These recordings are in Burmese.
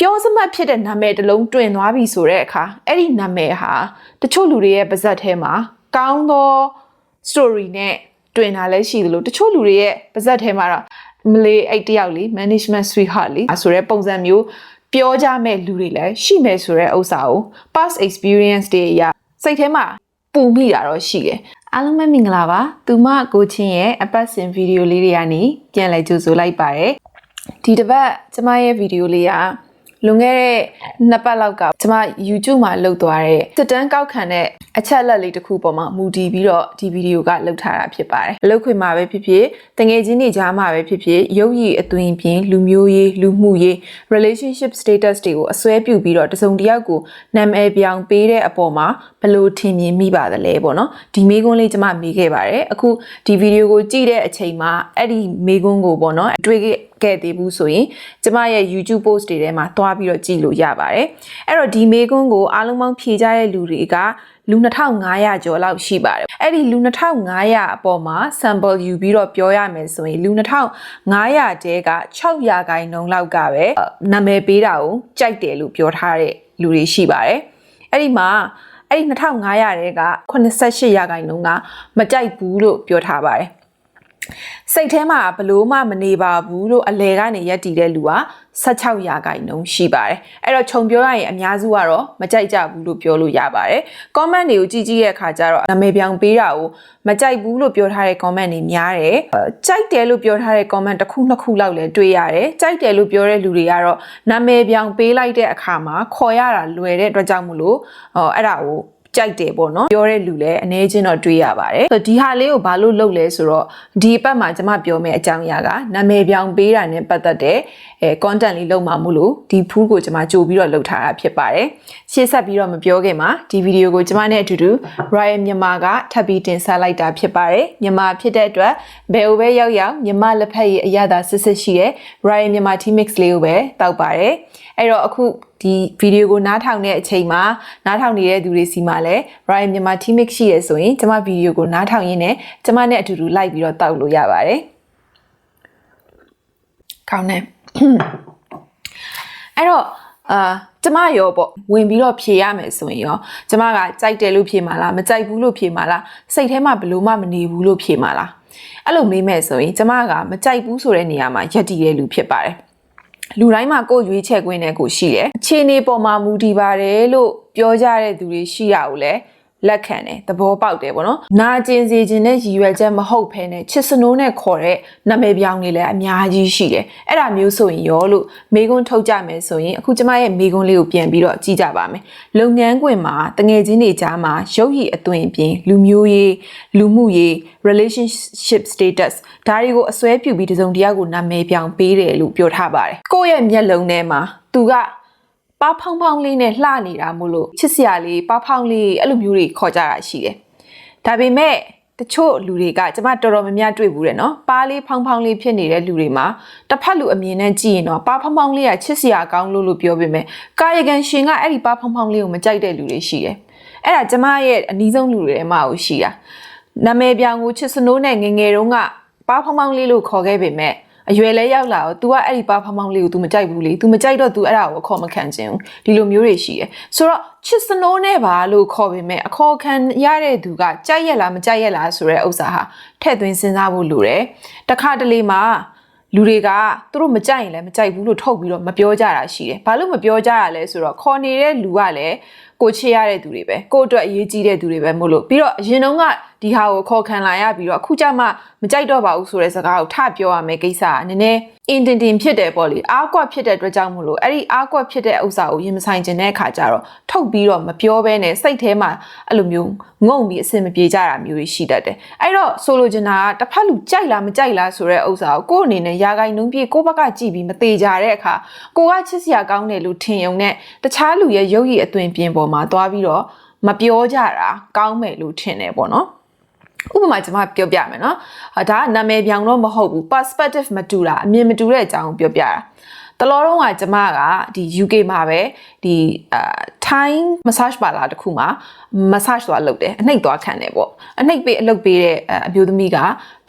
ပြောစမှတ်ဖြစ်တဲ့နာမည်တစ်လုံးတွင်သွားပြီဆိုတဲ့အခါအဲ့ဒီနာမည်ဟာတချို့လူတွေရဲ့ပါဇက်ထဲမှာကောင်းသော story နဲ့တွင်တာလည်းရှိသလိုတချို့လူတွေရဲ့ပါဇက်ထဲမှာတော့မလေးအဲ့တယောက်လေး management sweetheart လေးဆိုတဲ့ပုံစံမျိုးပြောကြမဲ့လူတွေလည်းရှိမယ်ဆိုတဲ့ဥစ္စာကို past experience တွေအရစိတ်ထဲမှာပူမိတာတော့ရှိတယ်အားလုံးပဲမင်္ဂလာပါသူမကိုချင်းရဲ့အပတ်စဉ်ဗီဒီယိုလေးတွေကနေပြန်လည်ကြိုဆိုလိုက်ပါတယ်ဒီတစ်ပတ်ကျမရဲ့ဗီဒီယိုလေးက လွန်ခဲ့တဲ့နှစ်ပတ်လောက်ကကျမ YouTube မှာလုပ်သွားတဲ့စစ်တမ်းကောက်ခံတဲ့အချက်အလက်လေးတစ်ခုပေါ်မှာမူတည်ပြီးတော့ဒီဗီဒီယိုကလုပ်ထားတာဖြစ်ပါတယ်။အလုပ်ခွင်မှာပဲဖြစ်ဖြစ်တငယ်ချင်းတွေကြားမှာပဲဖြစ်ဖြစ်ရုပ်ရည်အသွင်ပြင်လူမျိုးရေးလူမှုရေး relationship status တွေကိုအစွဲပြုပြီးတော့တစုံတစ်ယောက်ကိုနာမည်ပြောင်ပေးတဲ့အပေါ်မှာဘယ်လိုထင်မြင်မိပါသလဲပေါ့နော်။ဒီမေးခွန်းလေးကျမမေးခဲ့ပါတယ်။အခုဒီဗီဒီယိုကိုကြည့်တဲ့အချိန်မှာအဲ့ဒီမေးခွန်းကိုပေါ့နော်တွေ့ခဲ့ ခဲ့သေးဘူးဆိုရင်ကျမရဲ့ YouTube post တွေထဲမှာတွားပြီးတော့ကြည့်လို့ရပါတယ်။အဲ့တော့ဒီမေးခွန်းကိုအားလုံးပေါင်းဖြေကြတဲ့လူတွေကလူ2500ကျော်လောက်ရှိပါတယ်။အဲ့ဒီလူ2500အပေါ်မှာ sample ယူပြီးတော့ပြောရမယ်ဆိုရင်လူ2500တဲက6ရာခိုင်နှုန်းလောက်ကပဲနာမည်ပေးတာကိုကြိုက်တယ်လို့ပြောထားတဲ့လူတွေရှိပါတယ်။အဲ့ဒီမှာအဲ့ဒီ2500တဲက88ရာခိုင်နှုန်းကမကြိုက်ဘူးလို့ပြောထားပါတယ်။ စိတ်ထဲမှာဘလို့မှမနေပါဘူးလို့အလဲကနေရက်တည်တဲ့လူက16ရာခိုင်နှုန်းရှိပါတယ်အဲ့တော့ခြုံပြောရရင်အများစုကတော့မကြိုက်ကြဘူးလို့ပြောလို့ရပါတယ် comment တွေကိုကြည့်ကြည့်ရဲ့အခါကျတော့နာမည်ပြောင်ပေးတာကိုမကြိုက်ဘူးလို့ပြောထားတဲ့ comment တွေများတယ်ကြိုက်တယ်လို့ပြောထားတဲ့ comment တစ်ခုနှစ်ခုလောက်လည်းတွေ့ရတယ်ကြိုက်တယ်လို့ပြောတဲ့လူတွေကတော့နာမည်ပြောင်ပေးလိုက်တဲ့အခါမှာခေါ်ရတာလွယ်တဲ့အတွက်ကြောင့်မလို့အဲ့ဒါကို ကြိုက်တယ်ပေါ့နော်ပြောတဲ့လူလည်းအနေချင်းတော့တွေးရပါတယ်ဆိုဒီဟာလေးကိုဘာလို့လုပ်လဲဆိုတော့ဒီအပတ်မှာကျွန်မပြောမယ့်အကြောင်းအရာကနာမည်ပြောင်ပေးတာနဲ့ပတ်သက်တဲ့အဲ content လေးလုပ်မှာမို့လို့ဒီဖူးကိုကျွန်မကြိုပြီးတော့လုပ်ထားတာဖြစ်ပါတယ်ရှေ့ဆက်ပြီးတော့မပြောခင်မှာဒီဗီဒီယိုကိုကျွန်မနဲ့အတူတူ Ryan မြန်မာကထပ်ပြီးတင်ဆက်လိုက်တာဖြစ်ပါတယ်မြန်မာဖြစ်တဲ့အတွက်ဘယ်လိုပဲရောက်ရောက်မြန်မာလက်ဖက်ရည်အရသာစစ်စစ်ရှိတဲ့ Ryan မြန်မာ Tea Mix လေးကိုပဲတောက်ပါတယ်အဲ့တော့အခု ဒီဗီဒီယိုကိုနားထောင်တဲ့အချိန်မှာနားထောင်နေတဲ့သူတွေစီမှာလည်း Ryan မြန်မာ Team Mix ရှိရဆိုရင်ကျွန်မဗီဒီယိုကိုနားထောင်ရင်းနဲ့ကျွန်မနဲ့အတူတူလိုက်ပြီးတော့တောက်လို့ရပါတယ်။ကောင်းတယ်။အဲ့တော့အာကျမရောပေါ့ဝင်ပြီးတော့ဖြေရမယ်ဆိုရင်ရောကျမကကြိုက်တယ်လို့ဖြေမှာလားမကြိုက်ဘူးလို့ဖြေမှာလားစိတ်ထဲမှာဘလို့မှမနေဘူးလို့ဖြေမှာလားအဲ့လိုမေးမယ်ဆိုရင်ကျမကမကြိုက်ဘူးဆိုတဲ့နေရာမှာယက်တည်တဲ့လူဖြစ်ပါတယ် လူတိုင်းမှာကိုယ်ရွေးချယ်ခွင့်နဲ့ကိုရှိတယ်အခြေအနေပေါ်မှာမူတည်ပါတယ်လို့ပြောကြတဲ့သူတွေရှိရကိုလည်း လက်ခံတယ်သဘောပေါက်တယ်ပေါ့နော်နာကျင်စေခြင်းနဲ့ရည်ရွယ်ချက်မဟုတ်ဘဲနဲ့ချစ်စနိုးနဲ့ခေါ်တဲ့နာမည်ပြောင်းတွေလည်းအများကြီးရှိတယ်အဲ့ဒါမျိုးဆိုရင်ရောလို့မေကွန်းထုတ်ကြမယ်ဆိုရင်အခုကျမရဲ့မေကွန်းလေးကိုပြန်ပြီးတော့ကြည့်ကြပါမယ်လုပ်ငန်းခွင်မှာတငယ်ချင်းတွေကြားမှာရုပ်ရည်အသွင်အပြင်လူမျိုးရေးလူမှုရေး relationship status ဒါတွေကိုအစွဲပြုပြီးတစုံတယောက်ကိုနာမည်ပြောင်းပေးတယ်လို့ပြောထားပါတယ်ကိုယ့်ရဲ့မျက်လုံးထဲမှာသူက ပါဖောင်းဖောင်းလေးနဲ့လှနေတာမို့လို့ချစ်စရာလေးပါဖောင်းလေးအဲ့လိုမျိုးတွေခေါ်ကြတာရှိတယ်။ဒါပေမဲ့တချို့လူတွေကကျမတော်တော်များများတွေ့ဘူးတယ်နော်။ပါလေးဖောင်းဖောင်းလေးဖြစ်နေတဲ့လူတွေမှာတစ်ဖက်လူအမြင်နဲ့ကြည့်ရင်တော့ပါဖောင်းဖောင်းလေးကချစ်စရာကောင်းလို့လို့ပြောပေမဲ့ကာယကံရှင်ကအဲ့ဒီပါဖောင်းဖောင်းလေးကိုမကြိုက်တဲ့လူတွေရှိတယ်။အဲ့ဒါကျမရဲ့အနီးဆုံးလူတွေထဲမှာကိုရှိတာ။နာမည်ပြောင်ကိုချစ်စနိုးနဲ့ငငယ်တုန်းကပါဖောင်းဖောင်းလေးလို့ခေါ်ခဲ့ပေမဲ့ အရွယ်လဲရောက်လာတော့ तू ကအဲ့ဒီပါဖောင်းဖောင်းလေးကို तू မကြိုက်ဘူးလေ तू မကြိုက်တော့ तू အဲ့ဒါကိုအခေါ်မခံခြင်းဒီလိုမျိုးတွေရှိတယ်ဆိုတော့ချစ်စနိုးနဲ့ပါလို့ခေါ်ပေမဲ့အခေါ်ခံရတဲ့သူကကြိုက်ရက်လားမကြိုက်ရက်လားဆိုတဲ့ဥစ္စာဟာထည့်သွင်းစဉ်းစားဖို့လိုတယ်တခါတလေမှာလူတွေကသူတို့မကြိုက်ရင်လည်းမကြိုက်ဘူးလို့ထုတ်ပြီးတော့မပြောကြတာရှိတယ်။ဘာလို့မပြောကြရလဲဆိုတော့ခေါ်နေတဲ့လူကလည်းကိုချေရတဲ့သူတွေပဲကိုအတွက်အရေးကြီးတဲ့သူတွေပဲမို့လို့ပြီးတော့အရင်တုန်းက ဒီဟာကိုခေါ်ခံလာရပြီးတော့အခုကျမှမကြိုက်တော့ပါဘူးဆိုတဲ့စကားကိုထပြောရမယ်ကိစ္စကနည်းနည်းအင်တင်တင်ဖြစ်တယ်ပေါ့လေအားကွက်ဖြစ်တဲ့အတွက်ကြောင့်မို့လို့အဲ့ဒီအားကွက်ဖြစ်တဲ့ဥစ္စာကိုရင်မဆိုင်ခြင်းတဲ့အခါကျတော့ထုတ်ပြီးတော့မပြောဘဲနဲ့စိတ်ထဲမှာအဲ့လိုမျိုးငုံပြီးအဆင်မပြေကြတာမျိုးတွေရှိတတ်တယ်အဲ့တော့ဆိုလိုချင်တာကတစ်ဖက်လူကြိုက်လားမကြိုက်လားဆိုတဲ့ဥစ္စာကိုကိုယ့်အနေနဲ့ယာဂိုင်နှုံးပြေကိုယ့်ဘက်ကကြည့်ပြီးမသေးကြတဲ့အခါကိုကချစ်စရာကောင်းတယ်လို့ထင်ရုံနဲ့တခြားလူရဲ့ရုပ်ရည်အသွင်ပြင်ပေါ်မှာသွားပြီးတော့မပြောကြတာကောင်းမယ်လို့ထင်တယ်ပေါ့နော် ဥပမာကျွန်မပြောပြမယ်နော်ဒါကနာမည်ပြောင်တော့မဟုတ်ဘူး perspective မတူတာအမြင်မတူတဲ့အကြောင်းပြောပြတာတလောတော့ကကျမကဒီ UK မှာပဲဒီအာ Thai massage parlor တစ်ခုမှာ massage သွားလုပ်တယ်အနှိပ်သွားခံတယ်ပေါ့အနှိပ်ပေးအလုပ်ပေးတဲ့အမျိုးသမီးက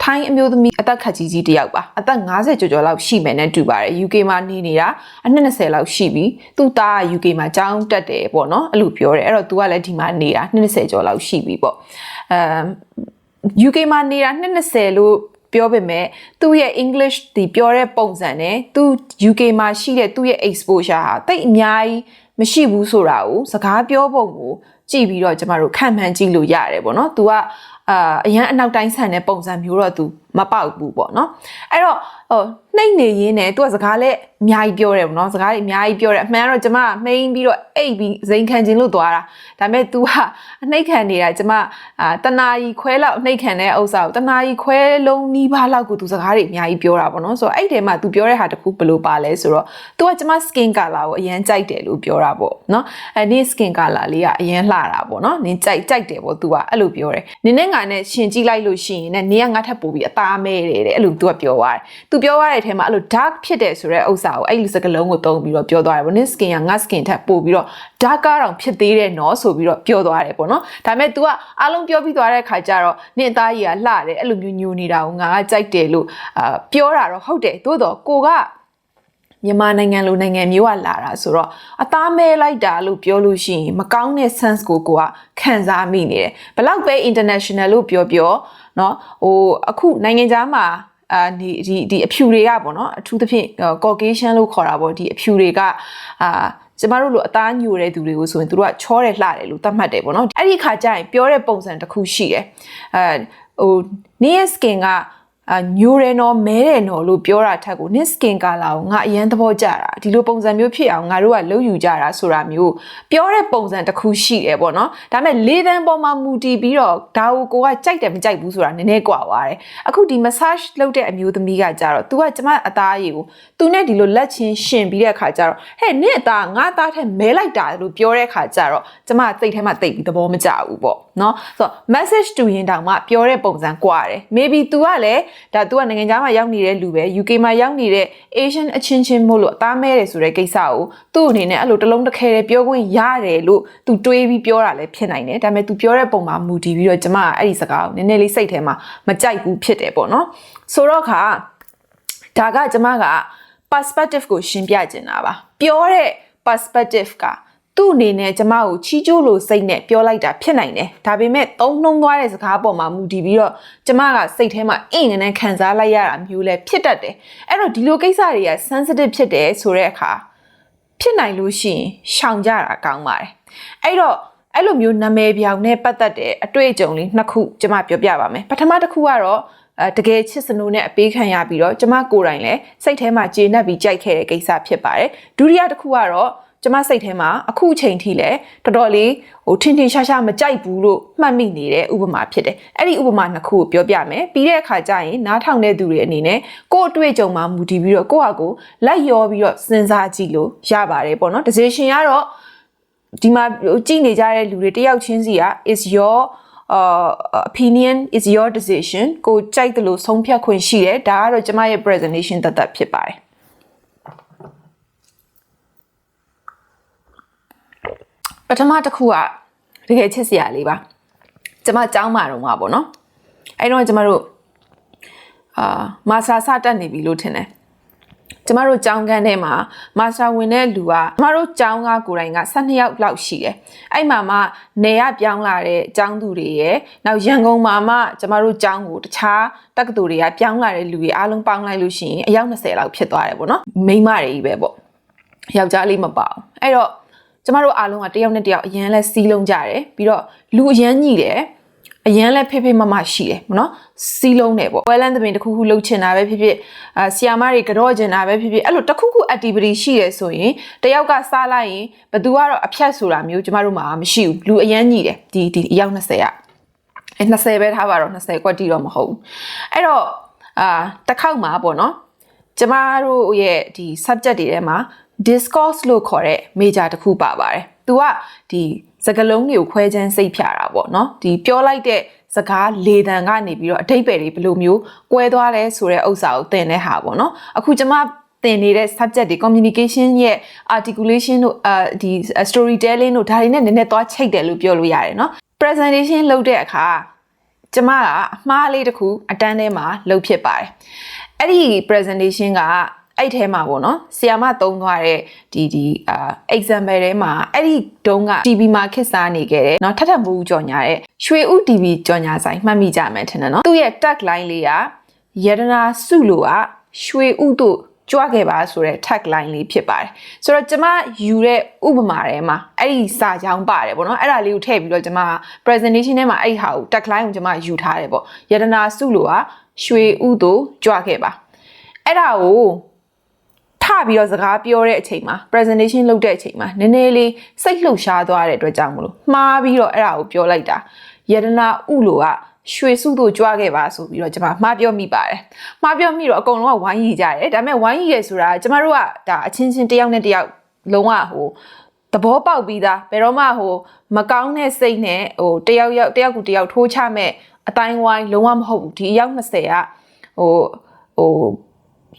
Thai အမျိုးသမီးအသက်ခက်ကြီးကြီးတစ်ယောက်ပါအသက်50ကျော်ကျော်လောက်ရှိမယ်နဲ့တူပါတယ် UK မှာနေနေတာအနှစ်20လောက်ရှိပြီသူ့သားက UK မှာကျောင်းတက်တယ်ပေါ့နော်အဲ့လိုပြောတယ်အဲ့တော့ तू ကလည်းဒီမှာနေတာ20ကျော်လောက်ရှိပြီပေါ့အမ် UK မှာနေတာ20လို့ပြောပေမဲ့သူ့ရဲ့ English ဒီပြောတဲ့ပုံစံနဲ့သူ့ UK မှာရှိတဲ့သူ့ရဲ့ exposure ဟာတိတ်အများကြီးမရှိဘူးဆိုတာကိုစကားပြောပုံကိုကြည့်ပြီးတော့ကျမတို့ခံမှန်းကြည့်လို့ရတယ်ပေါ့နော်။ तू ကအာအရန်အနောက်တိုင်းဆန်တဲ့ပုံစံမျိုးတော့ तू မပေါက်ဘူးပေါ့နော်။အဲ့တော့ဟိုနှိမ့်နေရင်းနဲ့ तू ကစကားလည်းအများကြီးပြောတယ်ပေါ့နော်။စကားတွေအများကြီးပြောတယ်အမှန်တော့ကျမကမှိန်းပြီးတော့အိတ်ပြီးဇိမ်ခံခြင်းလို့သွားတာ။ဒါပေမဲ့ तू ကအနှိမ့်ခံနေတာကျမအာတနာကြီးခွဲလောက်အနှိမ့်ခံတဲ့ဥစ္စာကိုတနာကြီးခွဲလုံးနီးပါးလောက်ကို तू စကားတွေအများကြီးပြောတာပေါ့နော်။ဆိုတော့အဲ့ဒီထဲမှာ तू ပြောတဲ့ဟာတစ်ခုဘယ်လိုပါလဲဆိုတော့ तू ကကျမ skin color ကိုအရင်ကြိုက်တယ်လို့ပြောတာပေါ့နော်။အဲ့ဒီ skin color လေးကအရင်လှတာပေါ့နော်။နင်ကြိုက်ကြိုက်တယ်ပေါ့ तू ကအဲ့လိုပြောတယ်။နင်နဲ့ငါနဲ့ရှင်ကြည့်လိုက်လို့ရှိရင်ねနင်ကငါထပ်ပို့ပြီးအ သားမဲတယ်တဲ့အဲ့လိုသူကပြောသွားတယ်သူပြောသွားတဲ့အထဲမှာအဲ့လို dark ဖြစ်တယ်ဆိုတဲ့ဥစ္စာကိုအဲ့လိုစကလုံးကိုသုံးပြီးတော့ပြောသွားတယ်ပေါ့နင် skin ကငါ skin ထက်ပိုပြီးတော့ dark ကတော့ဖြစ်သေးတယ်နော်ဆိုပြီးတော့ပြောသွားတယ်ပေါ့နော်ဒါပေမဲ့ तू ကအားလုံးပြောပြီးသွားတဲ့ခါကျတော့နင်အသားကြီးကလှတယ်အဲ့လိုမျိုးညူနေတာကိုငါကကြိုက်တယ်လို့အာပြောတာတော့ဟုတ်တယ်သို့တော့ကိုက မြန်မာနိုင်ငံလိုနိုင်ငံမျိုးကလာတာဆိုတော့အသားမဲလိုက်တာလို့ပြောလို့ရှိရင်မကောင်းတဲ့ sense ကိုကိုကခံစားမိနေတယ်ဘလောက်ပဲ international လို့ပြောပြောเนาะဟိုအခုနိုင်ငံခြားမှာအာဒီဒီဒီအဖြူတွေကပေါ့နော်အထူးသဖြင့် Caucasian လို့ခေါ်တာပေါ့ဒီအဖြူတွေကအာကျမတို့လိုအသားညိုတဲ့သူတွေကိုဆိုရင်သူတို့ကချောတယ်လှတယ်လို့သတ်မှတ်တယ်ပေါ့နော်အဲ့ဒီခါကျရင်ပြောတဲ့ပုံစံတစ်ခုရှိတယ်အဲဟို near skin ကအာ ညိုတယ်နော်မဲတယ်နော်လို့ပြောတာထက်ကို knit skin color ကိုငါအရန်သဘောကျတာဒီလိုပုံစံမျိုးဖြစ်အောင်ငါတို့ကလုပ်ယူကြတာဆိုတာမျိုးပြောတဲ့ပုံစံတစ်ခုရှိတယ်ပေါ့နော်ဒါပေမဲ့လေးတန်းပေါ်မှာမူတည်ပြီးတော့ဒါကိုကိုကကြိုက်တယ်မကြိုက်ဘူးဆိုတာနည်းနည်းကွာသွားတယ်အခုဒီ massage လုပ်တဲ့အမျိုးသမီးကကြတော့ तू ကကျမအသားရည်ကို तू နဲ့ဒီလိုလက်ချင်းရှင်ပြီးတဲ့အခါကျတော့ဟဲ့နင့်အသားငါအသားထက်မဲလိုက်တာလို့ပြောတဲ့အခါကျတော့ကျမစိတ်ထဲမှာတိတ်ပြီးသဘောမကျဘူးပေါ့နော်ဆိုတော့ message တူရင်တောင်မှပြောတဲ့ပုံစံကွာတယ် maybe तू ကလည်း ဒါသူကနိုင်ငံခြားမှာရောက်နေတဲ့လူပဲ UK မှာရောက်နေတဲ့ Asian အချင်းချင်းမို့လို့အသားမဲတယ်ဆိုတဲ့ကိစ္စကိုသူ့အနေနဲ့အဲ့လိုတလုံးတစ်ခဲတည်းပြောခွင့်ရတယ်လို့သူတွေးပြီးပြောတာလည်းဖြစ်နိုင်တယ်ဒါပေမဲ့သူပြောတဲ့ပုံမှာမူတည်ပြီးတော့ကျမကအဲ့ဒီစကားကိုနည်းနည်းလေးစိတ်ထဲမှာမကြိုက်ဘူးဖြစ်တယ်ပေါ့နော်ဆိုတော့ခါဒါကကျမက perspective ကိုရှင်းပြချင်တာပါပြောတဲ့ perspective က သူ့အနေနဲ့ကျမကိုချီးကျိုးလို့စိတ်နဲ့ပြောလိုက်တာဖြစ်နိုင်တယ်ဒါပေမဲ့သုံးနှုံသွားတဲ့စကားပေါ်မှာမူတည်ပြီးတော့ကျမကစိတ်ထဲမှာအင်နေနဲ့ခံစားလိုက်ရတာမျိုးလဲဖြစ်တတ်တယ်အဲ့တော့ဒီလိုကိစ္စတွေက sensitive ဖြစ်တယ်ဆိုတဲ့အခါဖြစ်နိုင်လို့ရှိရင်ရှောင်ကြတာကောင်းပါတယ်အဲ့တော့အဲ့လိုမျိုးနာမည်ပြောင်နဲ့ပတ်သက်တဲ့အတွေ့အကြုံလေးနှစ်ခုကျမပြောပြပါမယ်ပထမတစ်ခုကတော့အဲတကယ်ချစ်စနိုးနဲ့အပေးခံရပြီးတော့ကျမကိုယ်တိုင်လည်းစိတ်ထဲမှာကျေနပ်ပြီးကြိုက်ခဲ့တဲ့ကိစ္စဖြစ်ပါတယ်ဒုတိယတစ်ခုကတော့ ကျမစိတ်ထဲမှာအခုအချိန်ထိလည်းတော်တော်လေးဟိုထင်ထင်ရှားရှားမကြိုက်ဘူးလို့မှတ်မိနေတဲ့ဥပမာဖြစ်တယ်။အဲ့ဒီဥပမာနှစ်ခုကိုပြောပြမယ်။ပြီးတဲ့အခါကျရင်နားထောင်တဲ့သူတွေအနေနဲ့ကိုယ့်အတွေ့အကြုံမှာမူတည်ပြီးတော့ကိုယ့်ဟာကိုယ်လက်ရောပြီးတော့စဉ်းစားကြည့်လို့ရပါတယ်ပေါ့နော်။ decision ကတော့ဒီမှာကြည့်နေကြတဲ့လူတွေတယောက်ချင်းစီက is your uh opinion is your decision ကိုကြိုက်တယ်လို့ဆုံးဖြတ်ခွင့်ရှိတယ်ဒါကတော့ကျမရဲ့ presentation တသက်ဖြစ်ပါတယ် ပထမတစ်ခုကတကယ်ချစ်စရာလေးပါကျမကျောင်းမှာတော့မှာပေါ့နော်အဲ့တော့ကျမတို့အာမာစတာစတက်နေပြီလို့ထင်တယ်ကျမတို့ကျောင်းခန်းထဲမှာမာစတာဝင်တဲ့လူကကျမတို့ကျောင်းကကိုယ်တိုင်က12ယောက်လောက်ရှိတယ်။အဲ့မှာမှနေရပြောင်းလာတဲ့ကျောင်းသူတွေရဲ့နောက်ရန်ကုန်မှာမှကျမတို့ကျောင်းကိုတခြားတက္ကသိုလ်တွေကပြောင်းလာတဲ့လူတွေအားလုံးပေါင်းလိုက်လို့ရှိရင်အယောက်20လောက်ဖြစ်သွားတယ်ပေါ့နော်။မိန်းမတွေကြီးပဲပေါ့။ယောက်ျားလေးမပါဘူး။အဲ့တော့ ကျမတို့အားလုံးကတယောက်နဲ့တယောက်အရန်လဲစီးလုံးကြတယ်ပြီးတော့လူအရန်ညီတယ်အရန်လဲဖေးဖေးမမရှိတယ်နော်စီးလုံးတယ်ပေါ့ပွဲလန်းသမင်တစ်ခုခုလှုပ်ချင်တာပဲဖြစ်ဖြစ်အာဆီယာမတွေကြော့ချင်တာပဲဖြစ်ဖြစ်အဲ့လိုတစ်ခုခု activity ရှိရဆိုရင်တယောက်ကစားလိုက်ရင်ဘသူကတော့အဖြတ်ဆိုတာမျိုးကျမတို့မှာမရှိဘူးလူအရန်ညီတယ်ဒီဒီအယောက်20ကအဲ20ပဲထားပါတော့20ကွက်တီတော့မဟုတ်ဘူးအဲ့တော့အာတစ်ခေါက်မှာပေါ့နော်ကျမတို့ရဲ့ဒီ subject တွေထဲမှာ discourse လို့ခေါ်တဲ့ major တစ်ခုပါပါတယ်။ तू ကဒီစကားလုံးတွေကိုခွဲခြမ်းစိတ်ဖြာတာပေါ့နော်။ဒီပြောလိုက်တဲ့စကားလေတံကနေပြီးတော့အတိတ်ပဲတွေဘယ်လိုမျိုးကွဲသွားလဲဆိုတဲ့ဥစ္စာကိုသင်တဲ့ဟာပေါ့နော်။အခုကျမ သင်နေတဲ့ subject တွေ communication ရဲ့ articulation တို့အာဒီ storytelling တို့ဒါတွေနဲ့နည်းနည်းသွားချိတ်တယ်လို့ပြောလို့ရတယ်เนาะ presentation လုပ်တဲ့အခါကျမကအမှားလေးတစ်ခုအတန်းထဲမှာလုပ်ဖြစ်ပါတယ်အဲ့ဒီ presentation က အဲ့ထဲမှာပေါ့နော်ဆီယာမသုံးသွားတဲ့ဒီဒီအာ example ထဲမှာအဲ့ဒီတုန်းက TV မှာခက်စားနေခဲ့တယ်เนาะထထဘူးကြော်ညာတဲ့ရွှေဥ TV ကြော်ညာဆိုင်မှတ်မိကြမယ်ထင်တယ်เนาะသူ့ရဲ့ tag line လေးကယရနာစုလိုကရွှေဥတို့ကြွခဲ့ပါဆိုတဲ့ tag line လေးဖြစ်ပါတယ်ဆိုတော့ကျမယူတဲ့ဥပမာထဲမှာအဲ့ဒီစာကြောင်းပါတယ်ပေါ့နော်အဲ့ဒါလေးကိုထည့်ပြီးတော့ကျမ presentation ထဲမှာအဲ့ဒီဟာကို tag line ကိုကျမယူထားတယ်ပေါ့ယရနာစုလိုကရွှေဥတို့ကြွခဲ့ပါအဲ့ဒါကိုထ ပြီးတော့စကားပြောတဲ့အချိန်မှာ presentation လုပ်တဲ့အချိန်မှာနည်းနည်းလေးစိတ်လှုပ်ရှားသွားတဲ့အတွက်ကြောင့်မလို့မှားပြီးတော့အဲ့ဒါကိုပြောလိုက်တာယရနာဥလိုကရွှေစုတို့ကြွားခဲ့ပါဆိုပြီးတော့ကျွန်မမှားပြောမိပါတယ်။မှားပြောမိတော့အကုန်လုံးကဝိုင်းရီကြတယ်။ဒါပေမဲ့ဝိုင်းရီရဲဆိုတာကျမတို့ကဒါအချင်းချင်းတယောက်နဲ့တယောက်လုံးဝဟိုသဘောပေါက်ပြီးသားဘယ်တော့မှဟိုမကောင်းတဲ့စိတ်နဲ့ဟိုတယောက်ယောက်တယောက်ကူတယောက်ထိုးချမဲ့အတိုင်းဝိုင်းလုံးဝမဟုတ်ဘူးဒီအယောက်20ကဟိုဟို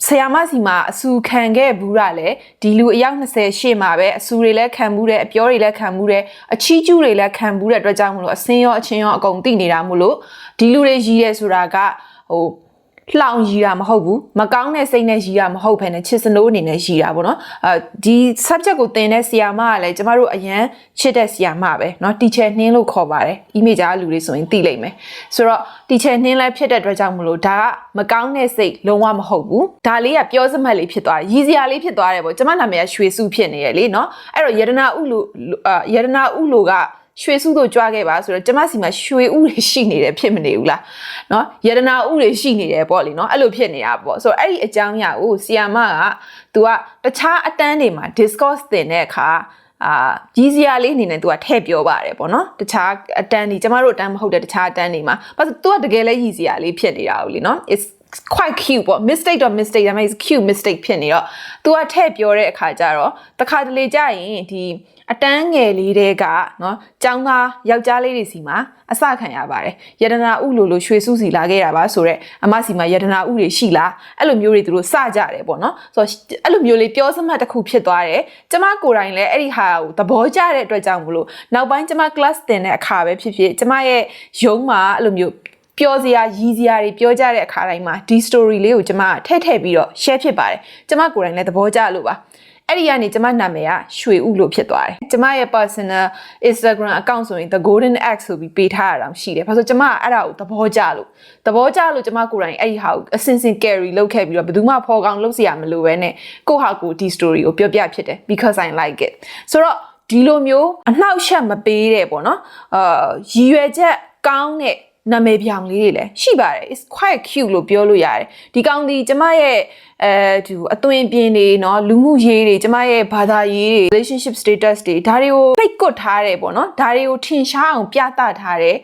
ဆရာမစီမှာအဆူခံခဲ့ဘူးရလဲဒီလူအယောက်20ရှေ့မှာပဲအဆူတွေလည်းခံဘူးတယ်အပြောတွေလည်းခံဘူးတယ်အချီးကျူးတွေလည်းခံဘူးတဲ့အတွက်ကြောင့်မလို့အစင်းရောအချင်းရောအကုန်သိနေတာမို့လို့ဒီလူတွေရည်ရဲဆိုတာကဟို လှောင်ရည်တာမဟုတ်ဘူးမကောင်းတဲ့စိတ်နဲ့ရည်တာမဟုတ်ဘဲနဲ့ချစ်စနိုးအနေနဲ့ရည်တာပေါ့နော်အဲဒီ subject ကိုသင်တဲ့ဆရာမကလည်းကျမတို့အရန်ချစ်တဲ့ဆရာမပဲเนาะ teacher နှင်းလို့ခေါ်ပါတယ် image ကြားလူတွေဆိုရင်သိလိမ့်မယ်ဆိုတော့ teacher နှင်းလည်းဖြစ်တဲ့အတွက်ကြောင့်မလို့ဒါကမကောင်းတဲ့စိတ်လုံးဝမဟုတ်ဘူးဒါလေးကပြောစမှတ်လေးဖြစ်သွားတယ်ရည်စရာလေးဖြစ်သွားတယ်ပေါ့ကျမနာမည်ကရွှေစုဖြစ်နေရလေเนาะအဲ့တော့ယရနာဥလိုအာယရနာဥလိုက ရွှေစုတို့ကြွားခဲ့ပါဆိုတော့ကျမစီမှာရွှေဥတွေရှိနေတယ်ဖြစ်မနေဘူးလားเนาะယရနာဥတွေရှိနေတယ်ပေါ့လေเนาะအဲ့လိုဖြစ်နေတာပေါ့ဆိုတော့အဲ့ဒီအကြောင်းအရာကိုဆီယာမက तू ကတခြားအတန်းတွေမှာ discourse သင်တဲ့အခါအာကြီးစရာလေးအနေနဲ့ तू ကထည့်ပြောပါတယ်ပေါ့နော်တခြားအတန်းတွေကျမတို့အတန်းမဟုတ်တဲ့တခြားအတန်းတွေမှာဘာလို့ तू ကတကယ်လဲရည်စရာလေးဖြစ်နေတာ ਉ လीနော် it's quite cute ပေါ့ mistake တော့ mistake ဒါပေမဲ့ it's cute mistake ဖြစ်နေတော့ तू ကထည့်ပြောတဲ့အခါကျတော့တခါတလေကြာရင်ဒီအတန်းငယ်လေးတွေကနော်ចောင်းသားယောက်ျားလေးတွေစီမှာအစခံရပါတယ်ယတနာဥလိုလိုရွှေစုစီလာခဲ့တာပါဆိုတော့အမစီမှာယတနာဥတွေရှိလားအဲ့လိုမျိုးတွေသူတို့စကြတယ်ပေါ့နော်ဆိုတော့အဲ့လိုမျိုးလေးပြောစမှတ်တစ်ခုဖြစ်သွားတယ်ကျမကိုယ်တိုင်လည်းအဲ့ဒီဟာကိုသဘောကျတဲ့အတွက်ကြောင့်မလို့နောက်ပိုင်းကျမ class တင်တဲ့အခါပဲဖြစ်ဖြစ်ကျမရဲ့ရုံးမှာအဲ့လိုမျိုး ပြောစရာရည်စရာတွေပြောကြတဲ့အခါတိုင်းမှာဒီ story လေးကိုကျမထည့်ထည့်ပြီးတော့ share ဖြစ်ပါတယ်ကျမကိုယ်တိုင်လည်းသဘောကျလို့ပါအဲ့ဒီကနေကျမနာမည်ကရွှေဥလို့ဖြစ်သွားတယ်ကျမရဲ့ personal Instagram account ဆိုရင် the golden x ဆိုပြီးပေးထားရတာရှိတယ်ဘာလို့ကျမကအဲ့ဒါကိုသဘောကျလို့သဘောကျလို့ကျမကိုယ်တိုင်အဲ့ဒီဟာကိုအစင်စင် carry လုပ်ခဲ့ပြီးတော့ဘယ်သူမှဖော်ကောင်းလုပ်စရာမလိုပဲနဲ့ကိုယ့်ဟာကိုယ်ဒီ story ကိုပြောပြဖြစ်တယ် because i like it ဆိုတော့ဒီလိုမျိုးအနှောက်အယှက်မပေးတဲ့ပေါ့နော်အာရည်ရွယ်ချက်ကောင်းတဲ့ နာမည်ပြောင်လေးတွေလည်းရှိပါတယ် it's quite cute လို့ပြောလို့ရတယ်ဒီကောင်ဒီကျမရဲ့အဲဒီအသွင်ပြင်းတွေเนาะလူမှုရေးတွေကျမရဲ့ဘာသာရေးတွေ relationship status တွေဒါတွေကိုဖိတ်ကွတ်ထားတယ်ပေါ့နော်ဒါတွေကိုထင်ရှားအောင်ပြသထားတယ်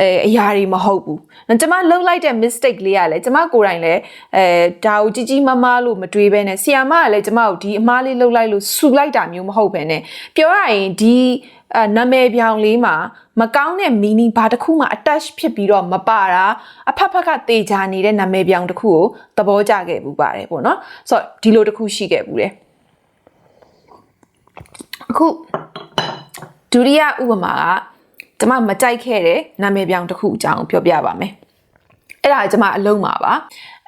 အဲအရာတွေမဟုတ်ဘူး။ကျမလှုပ်လိုက်တဲ့ mistake လေးကလည်းကျမကိုယ်တိုင်လည်းအဲဒါကိုကြီးကြီးမားမားလို့မတွေးဘဲနဲ့ဆီယာမကလည်းကျမကိုဒီအမားလေးလှုပ်လိုက်လို့ဆူလိုက်တာမျိုးမဟုတ်ဘဲနဲ့ပြောရရင်ဒီ အဲနာမည်ပြောင်လေးမှာမကောင်းတဲ့ meaning ဘာတစ်ခုမှ attach ဖြစ်ပြီးတော့မပါတာအဖက်ဖက်ကတေချာနေတဲ့နာမည်ပြောင်တစ်ခုကိုသဘောကျခဲ့ဘူးပါတယ်ပေါ့နော်ဆိုတော့ဒီလိုတစ်ခုရှိခဲ့ဘူးတယ်အခုဒုတိယဥပမာကကျမမကြိုက်ခဲ့တဲ့နာမည်ပြောင်တစ်ခုအကြောင်းပြောပြပါမယ်အဲ့ဒါကျမအလုံးပါပါ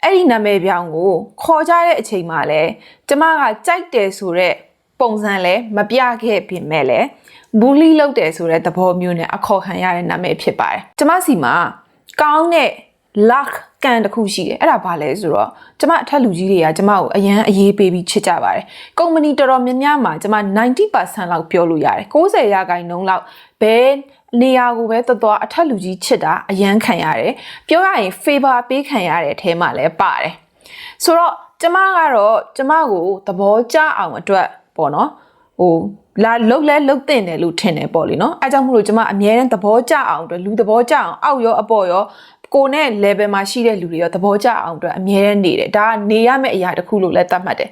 အဲ့ဒီနာမည်ပြောင်ကိုခေါ်ကြတဲ့အချိန်မှာလဲကျမကကြိုက်တယ်ဆိုတော့ပုံစံလဲမပြခဲ့ပြင်မဲ့လဲ ဘူးလီလောက်တယ်ဆိုတဲ့သဘောမျိုးနဲ့အခေါ်ခံရတဲ့နာမည်ဖြစ်ပါတယ်။ကျမစီမှာကောင်းတဲ့ luck ကန်တစ်ခုရှိတယ်။အဲ့ဒါဘာလဲဆိုတော့ကျမအထက်လူကြီးတွေကကျမကိုအရန်အရေးပေးပြီးချစ်ကြပါတယ်။ကုမ္ပဏီတော်တော်များများမှာကျမ90%လောက်ပြောလို့ရတယ်။90ရာခိုင်နှုန်းလောက်ဘယ်နေရာကိုပဲတော်တော်အထက်လူကြီးချစ်တာအရန်ခံရတယ်။ပြောရရင် favor ပေးခံရတဲ့အထဲမှာလည်းပါတယ်။ဆိုတော့ကျမကတော့ကျမကိုသဘောကျအောင်အတွက်ပေါ့နော်ဟို လာလုတ်လဲလုတ်တင်တယ်လို့ထင်တယ်ပေါ့လေနော်အဲကြောင့်မို့လို့ကျွန်မအမြဲတမ်းသဘောကျအောင်အတွက်လူသဘောကျအောင်အောက်ရောအပေါ်ရောကိုနဲ့ level မှာရှိတဲ့လူတွေရောသဘောကျအောင်အတွက်အမြဲတမ်းနေတယ်ဒါကနေရမယ့်အရာတစ်ခုလို့လည်းသတ်မှတ်တယ်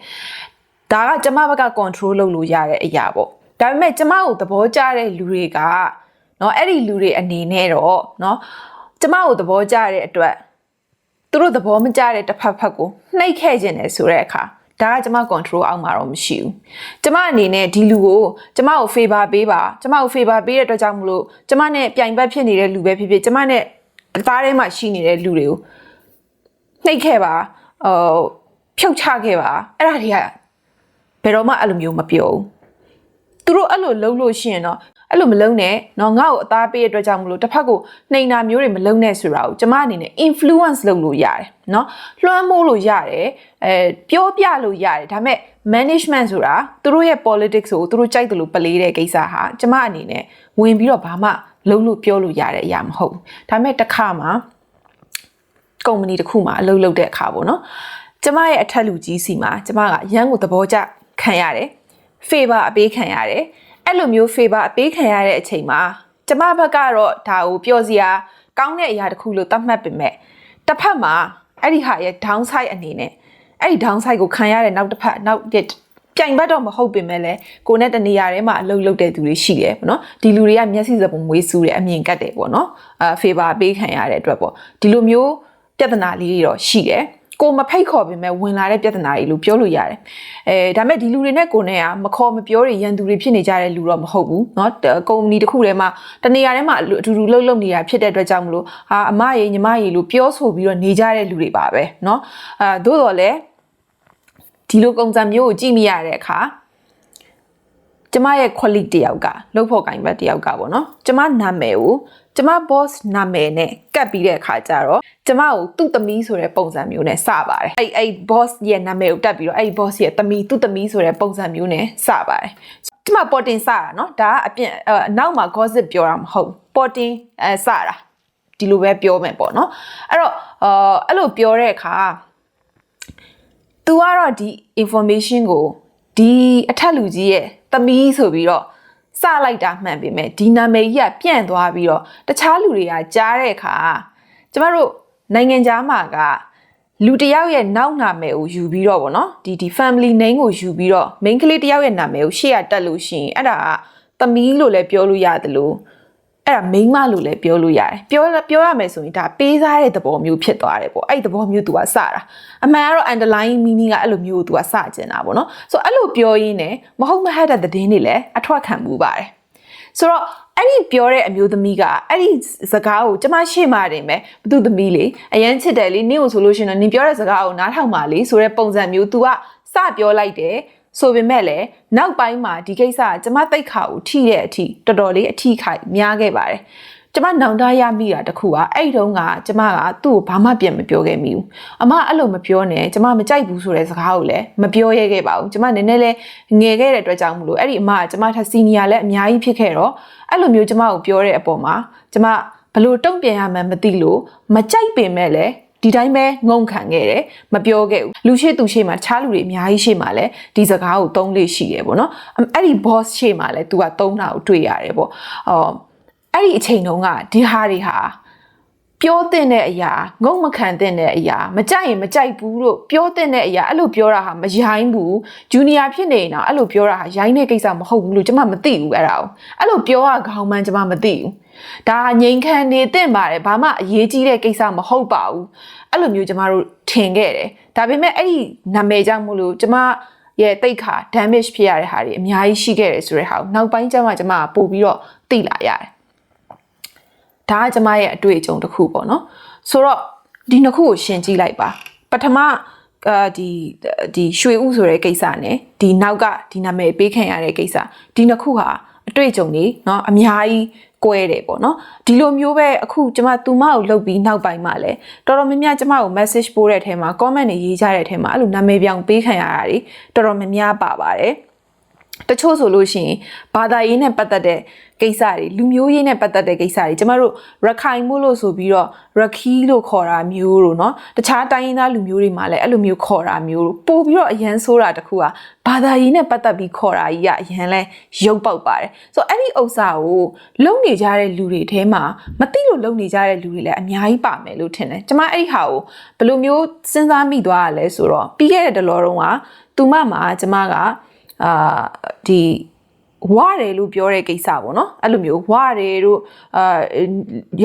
ဒါကကျွန်မဘက်က control လုပ်လို့ရတဲ့အရာပေါ့ဒါပေမဲ့ကျွန်မကိုသဘောကျတဲ့လူတွေကနော်အဲ့ဒီလူတွေအနေနဲ့တော့နော်ကျွန်မကိုသဘောကျတဲ့အတွက်သူတို့သဘောမကျတဲ့တစ်ဖက်ဖက်ကိုနှိပ်ခဲ့ခြင်းတယ်ဆိုတဲ့အခါ ဒါကကျမ control အောက်မှာတော့မရှိဘူးကျမအနေနဲ့ဒီလူကိုကျမကို favor ပေးပါကျမကို favor ပေးတဲ့အတွက်ကြောင့်မလို့ကျမနဲ့ပြိုင်ဘက်ဖြစ်နေတဲ့လူပဲဖြစ်ဖြစ်ကျမနဲ့အသားထဲမှာရှိနေတဲ့လူတွေကိုနှိပ်ခဲ့ပါဟိုဖြုတ်ချခဲ့ပါအဲ့ဒါတွေကဘယ်တော့မှအဲ့လိုမျိုးမပြောဘူးသူတို့အဲ့လိုလုပ်လို့ရှိရင်တော့ အဲ့လိုမလုံးနဲ့နော်ငါ့ကိုအသားပေးရတဲ့အတွက်ကြောင့်မလို့တစ်ဖက်ကိုနှိမ်တာမျိုးတွေမလုံးနဲ့ဆိုတာကိုကျမအနေနဲ့ influence လုပ်လို့ရတယ်နော်လွှမ်းမိုးလို့ရတယ်အဲပြောပြလို့ရတယ်ဒါပေမဲ့ management ဆိုတာသူတို့ရဲ့ politics ကိုသူတို့ကြိုက်တယ်လို့ပလေးတဲ့ကိစ္စဟာကျမအနေနဲ့ဝင်ပြီးတော့ဘာမှလုံးလို့ပြောလို့ရတဲ့အရာမဟုတ်ဒါပေမဲ့တစ်ခါမှာကုမ္ပဏီတစ်ခုမှာအလုပ်လုပ်တဲ့အခါပေါ့နော်ကျမရဲ့အထက်လူကြီးစီမှာကျမကရန်ကိုသဘောကျခံရတယ် favor အပေးခံရတယ် အဲ့လိုမျိုး favor အပေးခံရတဲ့အချိန်မှာကျမဘက်ကတော့ဒါကိုပြောစရာကောင်းတဲ့အရာတစ်ခုလို့သတ်မှတ်ပေမဲ့တစ်ဖက်မှာအဲ့ဒီဟာရဲ့ downside အနေနဲ့အဲ့ဒီ downside ကိုခံရတဲ့နောက်တစ်ဖက်နောက်ပြပြိုင်ဘက်တော့မဟုတ်ပေမဲ့လည်းကိုနဲ့တနေရာထဲမှာအလုပ်လုပ်တဲ့သူတွေရှိတယ်ပေါ့နော်ဒီလူတွေကမျက်စိစပုံမွေးစူးတယ်အမြင်ကတ်တယ်ပေါ့နော်အာ favor ပေးခံရတဲ့အတွက်ပေါ့ဒီလိုမျိုးပြဿနာလေးတွေတော့ရှိတယ် ကိုမဖိတ်ခေါ်ပေမဲ့ဝင်လာတဲ့ပြဿနာတွေလို့ပြောလို့ရတယ်။အဲဒါမဲ့ဒီလူတွေနဲ့ကိုနဲ့ကမခေါ်မပြောတွေရန်သူတွေဖြစ်နေကြတဲ့လူတော့မဟုတ်ဘူးเนาะကုမ္ပဏီတစ်ခုထဲမှာတနေရာထဲမှာအတူတူလှုပ်လှုပ်နေတာဖြစ်တဲ့အတွက်ကြောင့်မလို့ဟာအမရေညီမရေလို့ပြောဆိုပြီးတော့နေကြတဲ့လူတွေပါပဲเนาะအာသို့တော်လည်းဒီလိုပုံစံမျိုးကိုကြည့်မိရတဲ့အခါကျမရဲ့ quality တယောက်ကလုပ်ဖို့ကင်ဘက်တယောက်ကပေါ့နော်ကျမနာမည်ကို ကျမ boss နာမည်နဲ့ကတ်ပြီးတဲ့အခါကျတော့ကျမကိုသူ့သမီးဆိုတဲ့ပုံစံမျိုးနဲ့စပါတယ်အဲ့အဲ့ boss ရဲ့နာမည်ကိုတက်ပြီးတော့အဲ့ boss ရဲ့သမီးသူ့သမီးဆိုတဲ့ပုံစံမျိုးနဲ့စပါတယ်ကျမပေါ်တင်စတာเนาะဒါကအပြင်အနောက်မှာ gossip ပြောတာမဟုတ်ပေါ်တင်အဲစတာဒီလိုပဲပြောမယ်ပေါ့เนาะအဲ့တော့အာအဲ့လိုပြောတဲ့အခါ तू ကတော့ဒီ information ကိုဒီအထက်လူကြီးရဲ့သမီးဆိုပြီးတော့ စလိုက်တာမှန်ပေမဲ့ဒီနာမည်ကြီးကပြန့်သွားပြီးတော့တခြားလူတွေကကြားတဲ့အခါကျမတို့နိုင်ငံသားမှာကလူတယောက်ရဲ့နောက်နာမည်ကိုယူပြီးတော့ဗောနော်ဒီဒီ family name ကိုယူပြီးတော့ main ကလေးတယောက်ရဲ့နာမည်ကိုရှေ့ကတက်လို့ရှိရင်အဲ့ဒါကသမီးလို့လည်းပြောလို့ရတယ်လို့ အဲ့ဒါမိန်းမလို့လည်းပြောလို့ရတယ်ပြောပြောရမယ်ဆိုရင်ဒါပေးစားတဲ့သဘောမျိုးဖြစ်သွားတယ်ပေါ့အဲ့ဒီသဘောမျိုး तू ကစတာအမှန်ကတော့ underline meaning ကအဲ့လိုမျိုး तू ကစကျင်တာပေါ့နော်ဆိုတော့အဲ့လိုပြောရင်းနဲ့မဟုတ်မဟတ်တဲ့သတင်းတွေလည်းအထွက်ခံမှုပါတယ်ဆိုတော့အဲ့ဒီပြောတဲ့အမျိုးသမီးကအဲ့ဒီစကားကိုကျမရှေ့မှာတင်ပဲဘသူသမီးလေအရန်ချစ်တယ်လေနင့်ကိုဆိုလို့ရှိရင်တော့နင်ပြောတဲ့စကားကိုနားထောင်ပါလေဆိုတဲ့ပုံစံမျိုး तू ကစပြောလိုက်တယ် ဆိုပေမဲ့လည်းနောက်ပိုင်းမှာဒီကိစ္စကကျမသိခါကိုထိတဲ့အထိတော်တော်လေးအထိခိုက်များခဲ့ပါတယ်ကျမနောင်တရမိတာတခုကအဲ့ဒီတုန်းကကျမကသူ့ကိုဘာမှပြန်မပြောခဲ့မိဘူးအမအဲ့လိုမပြောနဲ့ကျမမကြိုက်ဘူးဆိုတဲ့စကားကိုလည်းမပြောရဲခဲ့ပါဘူးကျမနည်းနည်းလေးငယ်ခဲ့တဲ့အတွက်ကြောင့်မလို့အဲ့ဒီအမကကျမထက်စီနီယာလည်းအများကြီးဖြစ်ခဲ့တော့အဲ့လိုမျိုးကျမကိုပြောတဲ့အပေါ်မှာကျမဘလို့တုံ့ပြန်ရမှန်းမသိလို့မကြိုက်ပင်မဲ့လည်း ဒီတိုင်းပဲငုံခံခဲ့တယ်မပြောခဲ့ဘူးလူရှိသူရှိမှတခြားလူတွေအများကြီးရှိမှလည်းဒီစကားကိုသုံးလေးရှိတယ်ပေါ့နော်အဲ့ဒီ boss ရှိမှလည်း तू ကသုံးတာကိုတွေ့ရတယ်ပေါ့အော်အဲ့ဒီအချိန်တုန်းကဒီဟာတွေဟာ ပြောတဲ့တဲ့အရာငုံမခံတဲ့အရာမကြိုက်ရင်မကြိုက်ဘူးလို့ပြောတဲ့အရာအဲ့လိုပြောတာဟာမရိုင်းဘူးဂျူနီယာဖြစ်နေတော့အဲ့လိုပြောတာဟာရိုင်းတဲ့ကိစ္စမဟုတ်ဘူးလို့ကျမမသိဘူးအဲ့ဒါကိုအဲ့လိုပြောရခေါင်းမှန်းကျမမသိဘူးဒါငြိမ်ခံနေသင့်ပါတယ်ဘာမှအရေးကြီးတဲ့ကိစ္စမဟုတ်ပါဘူးအဲ့လိုမျိုးကျမတို့ထင်ခဲ့တယ်ဒါပေမဲ့အဲ့ဒီနာမည်ကြောင့်မို့လို့ကျမရဲ့တိတ်ခါ damage ဖြစ်ရတဲ့ဟာတွေအများကြီးရှိခဲ့တယ်ဆိုတဲ့ဟာကိုနောက်ပိုင်းကျမှကျမကပို့ပြီးတော့သိလာရတယ် ဒါကကျမရဲ့အတွေ့အကြုံတစ်ခုပေါ့နော်ဆိုတော့ဒီနှစ်ခုကိုရှင်းကြည့်လိုက်ပါပထမအာဒီဒီရွှေဥဆိုတဲ့ကိစ္စနဲ့ဒီနောက်ကဒီနာမည်ပေးခံရတဲ့ကိစ္စဒီနှစ်ခုဟာအတွေ့အကြုံတွေเนาะအများကြီးကွဲတယ်ပေါ့နော်ဒီလိုမျိုးပဲအခုကျမသူမကိုလှုပ်ပြီးနောက်ပိုင်းမှာလဲတော်တော်များများကျမကို message ပို့တဲ့အထဲမှာ comment တွေရေးကြတဲ့အထဲမှာအဲ့လိုနာမည်ပြောင်ပေးခံရတာတွေတော်တော်များများပါပါတယ် တချို့ဆိုလို့ရှိရင်ဘာသာရေးနဲ့ပတ်သက်တဲ့ကိစ္စတွေလူမျိုးရေးနဲ့ပတ်သက်တဲ့ကိစ္စတွေကျမတို့ရခိုင်မှုလို့ဆိုပြီးတော့ရခီးလို့ခေါ်တာမျိုးတို့เนาะတခြားတိုင်းရင်းသားလူမျိုးတွေမှာလည်းအဲ့လိုမျိုးခေါ်တာမျိုးတို့ပို့ပြီးတော့အရန်ဆိုးတာတခုကဘာသာရေးနဲ့ပတ်သက်ပြီးခေါ်တာကြီးကအရန်လဲရုပ်ပေါက်ပါတယ်ဆိုတော့အဲ့ဒီဥစ္စာကိုလုံနေကြတဲ့လူတွေထဲမှာမသိလို့လုံနေကြတဲ့လူတွေလည်းအများကြီးပါမယ်လို့ထင်တယ်ကျမအဲ့ဒီဟာကိုဘယ်လိုမျိုးစဉ်းစားမိသွားရလဲဆိုတော့ပြီးခဲ့တဲ့တလောတုန်းကသူမမှာကျမက အာဒီဝရတယ်လို့ပြောတဲ့ကိစ္စပေါ့နော်အဲ့လိုမျိုးဝရတယ်တို့အာ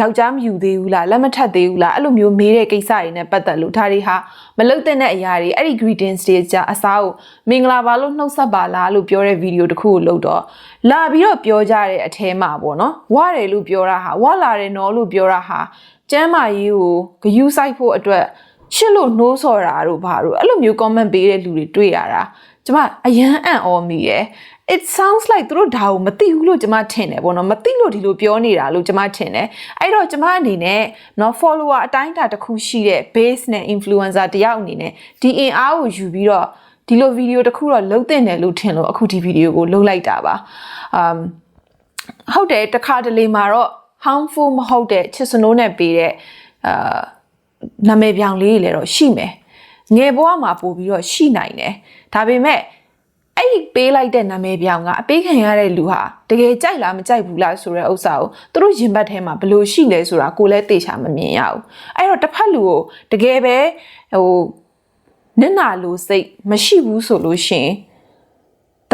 ယောက်ျားမယူသေးဘူးလားလက်မထပ်သေးဘူးလားအဲ့လိုမျိုးမေးတဲ့ကိစ္စတွေနဲ့ပတ်သက်လို့ဒါတွေဟာမလုတ်တဲ့အရာတွေအဲ့ဒီ greetings တွေကြာအစားကိုမင်္ဂလာပါလို့နှုတ်ဆက်ပါလားလို့ပြောတဲ့ဗီဒီယိုတစ်ခုကိုလုပ်တော့လာပြီးတော့ပြောကြတဲ့အထဲမှာပေါ့နော်ဝရတယ်လို့ပြောတာဟာဝလာတယ်နော်လို့ပြောတာဟာကျမ်းမာရေးကိုဂယူးဆိုင်ဖို့အတွက်ချစ်လို့နှိုးဆော်တာတို့ဘာတို့အဲ့လိုမျိုး comment ပေးတဲ့လူတွေတွေ့ရတာ ကျမအယမ်းအံ့ဩမိတယ် it sounds like သူတို့ဒါကိုမသိဘူးလို့ကျမထင်တယ်ပေါ့နော်မသိလို့ဒီလိုပြောနေတာလို့ကျမထင်တယ်အဲ့တော့ကျမအနေနဲ့နော် follower အတိုင်းအတာတစ်ခုရှိတဲ့ base နဲ့ influencer တယောက်အနေနဲ့ဒီအင်အားကိုယူပြီးတော့ဒီလိုဗီဒီယိုတစ်ခုတော့လုံးတင်တယ်လို့ထင်လို့အခုဒီဗီဒီယိုကိုလုံးလိုက်တာပါ um ဟုတ်တယ်တခါတလေမှာတော့ harmful မဟုတ်တဲ့ချစ်စနိုးနဲ့ပေးတဲ့အာနာမည်ပြောင်လေးတွေလည်းတော့ရှိမယ် ငယ်ဘဝမှာပို့ပြီးတော့ရှိနိုင်တယ်ဒါပေမဲ့အဲ့ဒီပေးလိုက်တဲ့နာမည်ပြောင်ကအပေးခံရတဲ့လူဟာတကယ်ကြိုက်လားမကြိုက်ဘူးလားဆိုတဲ့ဥစ္စာကိုသူတို့ရင်ဘတ်ထဲမှာဘယ်လိုရှိလဲဆိုတာကိုလည်းသေချာမမြင်ရဘူးအဲ့တော့တစ်ဖက်လူကိုတကယ်ပဲဟိုနစ်နာလို့စိတ်မရှိဘူးဆိုလို့ရှိရင်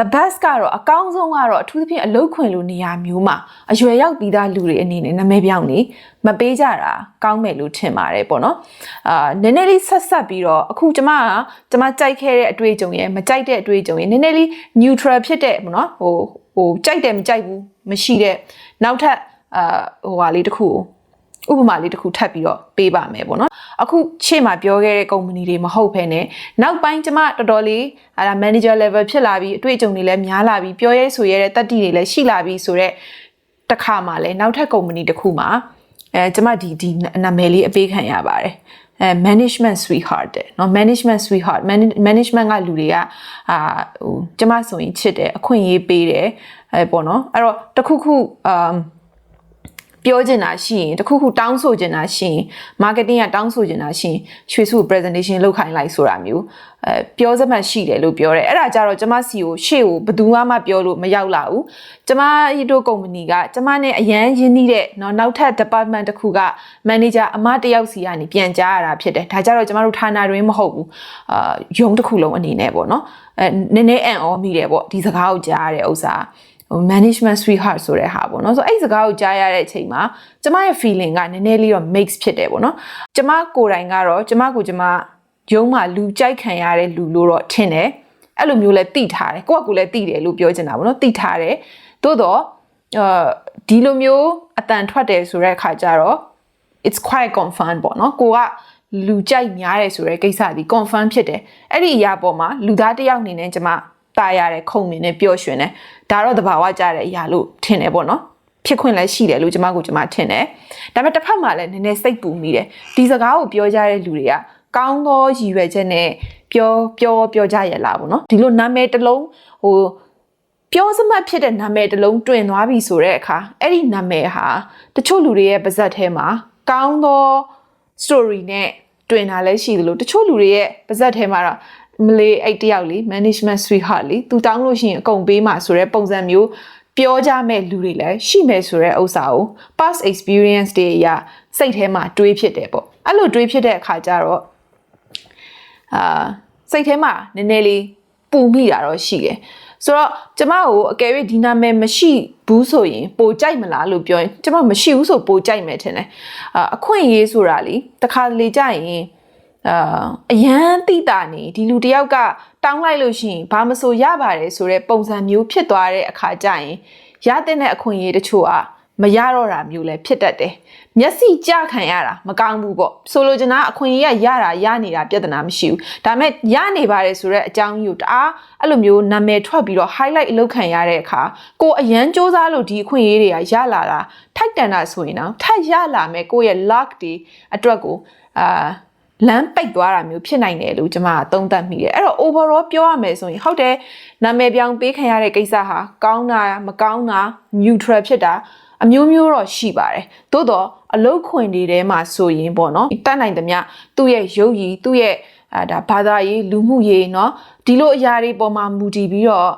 the best ကတော့အကောင်းဆုံးကတော့အထူးသဖြင့်အလုတ်ခွင်လိုနေရာမျိုးမှာအရွယ်ရောက်ပြီးသားလူတွေအနေနဲ့နာမည်ပြောင်းနေမပေးကြတာကောင်းမယ်လို့ထင်ပါတယ်ပေါ့နော်အာနည်းနည်းလေးဆက်ဆက်ပြီးတော့အခုကျမကကျမကြိုက်ခဲ့တဲ့အတွေ့အကြုံရဲ့မကြိုက်တဲ့အတွေ့အကြုံရဲ့နည်းနည်းလေး neutral ဖြစ်တဲ့ပေါ့နော်ဟိုဟိုကြိုက်တယ်မကြိုက်ဘူးမရှိတဲ့နောက်ထပ်အာဟိုဟာလေးတစ်ခုကို ဥပမာလေးတစ်ခုထပ်ပြီးတော့ပေးပါမယ်ပေါ့နော်အခုရှေ့မှာပြောခဲ့တဲ့ကုမ္ပဏီတွေမဟုတ်ဘဲနဲ့နောက်ပိုင်းကျမတော်တော်လေးအဲဒါ manager level ဖြစ်လာပြီးအတွေ့အကြုံတွေလည်းများလာပြီးပြောရဲဆိုရဲတဲ့တက်တီတွေလည်းရှိလာပြီးဆိုတော့တစ်ခါမှလည်းနောက်ထပ်ကုမ္ပဏီတစ်ခုမှာအဲကျမဒီဒီနာမည်လေးအပေးခံရပါတယ်အဲ management sweetheart တဲ့เนาะ management sweetheart management ကလူတွေကအာဟိုကျမဆိုရင်ချစ်တယ်အခွင့်အရေးပေးတယ်အဲပေါ့เนาะအဲ့တော့တခုခုအာ ပြောချင်တာရှိရင်တခုခုတောင်းဆိုချင်တာရှိရင် marketing ကတောင်းဆိုချင်တာရှိရင်ရွှေစု presentation လုပ်ခိုင်းလိုက်ဆိုတာမျိုးအဲပြောစမှတ်ရှိတယ်လို့ပြောတယ်အဲ့ဒါကြတော့ကျမစီကိုရှေ့ကိုဘယ်သူမှပြောလို့မရောက်လာဘူးကျမတို့ကုမ္ပဏီကကျမနဲ့အရန်ရင်းနှီးတဲ့နော်နောက်ထပ် department တစ်ခုက manager အမတယောက်စီကနေပြန်ကြားရတာဖြစ်တယ်ဒါကြတော့ကျမတို့ဌာနတွင်မဟုတ်ဘူးအာရုံတစ်ခုလုံးအနေနဲ့ပေါ့နော်အဲနည်းနည်းအံ့ဩမိတယ်ပေါ့ဒီစကားကိုကြားရတဲ့ဥစ္စာက management sweetheart ဆိုတဲ့ဟာပေါ့နော်ဆိုအဲ့စကားကိုကြားရတဲ့အချိန်မှာကျမရဲ့ feeling ကနည်းနည်းလေးတော့ mix ဖြစ်တယ်ပေါ့နော်ကျမကိုယ်တိုင်ကတော့ကျမကိုကျမယုံမှလူကြိုက်ခံရတဲ့လူလို့တော့ထင်တယ်အဲ့လိုမျိုးလဲသိထားတယ်ကိုယ့်ကကိုယ်လည်းသိတယ်လို့ပြောချင်တာပေါ့နော်သိထားတယ်သို့တော့အာဒီလိုမျိုးအတန်ထွက်တယ်ဆိုတဲ့အခါကျတော့ it's quite confirm ပေါ့နော်ကိုကလူကြိုက်များတယ်ဆိုတဲ့ကိစ္စဒီ confirm ဖြစ်တယ်အဲ့ဒီအရာပေါ်မှာလူသားတစ်ယောက်အနေနဲ့ကျမตายရတယ်ခုံမြင်နဲ့ပျော့ရွှင်တယ် ဒါတော့တဘာဝကြတဲ့အရာလို့ထင်တယ်ပေါ့နော်ဖြစ်ခွင့်လည်းရှိတယ်လို့ကျမကိုကျမထင်တယ်ဒါပေမဲ့တစ်ဖက်မှာလည်းနည်းနည်းစိတ်ပူမိတယ်ဒီစကားကိုပြောကြတဲ့လူတွေကကောင်းသောရည်ရွယ်ချက်နဲ့ပြောပြောပြောကြရလားပေါ့နော်ဒီလိုနာမည်တစ်လုံးဟိုပြောစမှတ်ဖြစ်တဲ့နာမည်တစ်လုံးတွင်သွားပြီဆိုတဲ့အခါအဲ့ဒီနာမည်ဟာတချို့လူတွေရဲ့ပါဇက်ထဲမှာကောင်းသော story နဲ့တွင်တာလည်းရှိသလိုတချို့လူတွေရဲ့ပါဇက်ထဲမှာတော့ မလေးအဲ့တယောက်လေ management sweetheart လေသူတောင်းလို့ရှိရင်အကုန်ပေးမှာဆိုတဲ့ပုံစံမျိုးပြောကြမဲ့လူတွေလည်းရှိမယ်ဆိုတဲ့ဥစ္စာကို past experience တွေအရစိတ်ထဲမှာတွေးဖြစ်တယ်ပေါ့အဲ့လိုတွေးဖြစ်တဲ့အခါကျတော့အာစိတ်ထဲမှာနည်းနည်းလေးပူမိတာတော့ရှိတယ်ဆိုတော့ကျမကိုအကယ်၍ဒီနာမည်မရှိဘူးဆိုရင်ပိုကြိုက်မလားလို့ပြောရင်ကျမမရှိဘူးဆိုပိုကြိုက်မယ်ထင်တယ်အာအခွင့်အရေးဆိုတာလေတခါလေကြရင် အာအရန်တိတာနေဒီလူတယောက်ကတောင်းလိုက်လို့ရှိရင်ဘာမဆိုရပါတယ်ဆိုတဲ့ပုံစံမျိုးဖြစ်သွားတဲ့အခါကျရင်ရတဲ့အခွင့်အရေးတချို့อ่ะမရတော့တာမျိုးလည်းဖြစ်တတ်တယ်။မျက်စိကြခံရတာမကောင်းဘူးပေါ့။ဆိုလိုချင်တာအခွင့်အရေးကရတာရနေတာပြဿနာမရှိဘူး။ဒါပေမဲ့ရနေပါတယ်ဆိုတော့အကြောင်းကြီးကိုတအားအဲ့လိုမျိုးနာမည်ထွက်ပြီးတော့ highlight အလုပ်ခံရတဲ့အခါကိုအရန်စူးစမ်းလို့ဒီအခွင့်အရေးတွေကရလာတာထိုက်တန်တာဆိုရင်တော့ထပ်ရလာမယ်ကိုရဲ့ luck တွေအတွက်ကိုအာ လမ်းပိတ်သွားတာမျိုးဖြစ်နိုင်တယ်လို့ကျွန်မကသုံးသပ်မိတယ်အဲ့တော့ overall ပြောရမယ်ဆိုရင်ဟုတ်တယ်နာမည်ပြောင်းပေးခံရတဲ့ကိစ္စဟာကောင်းတာမကောင်းတာ neutral ဖြစ်တာအမျိုးမျိုးတော့ရှိပါတယ်သို့တော့အလုတ်ခွင်တွေထဲမှာဆိုရင်ပေါ့နော်တတ်နိုင်သမျှသူ့ရဲ့ရုပ်ရည်သူ့ရဲ့အဲဒါဘာသာရေးလူမှုရေးเนาะဒီလိုအရာတွေပေါ်မှာမူတည်ပြီးတော့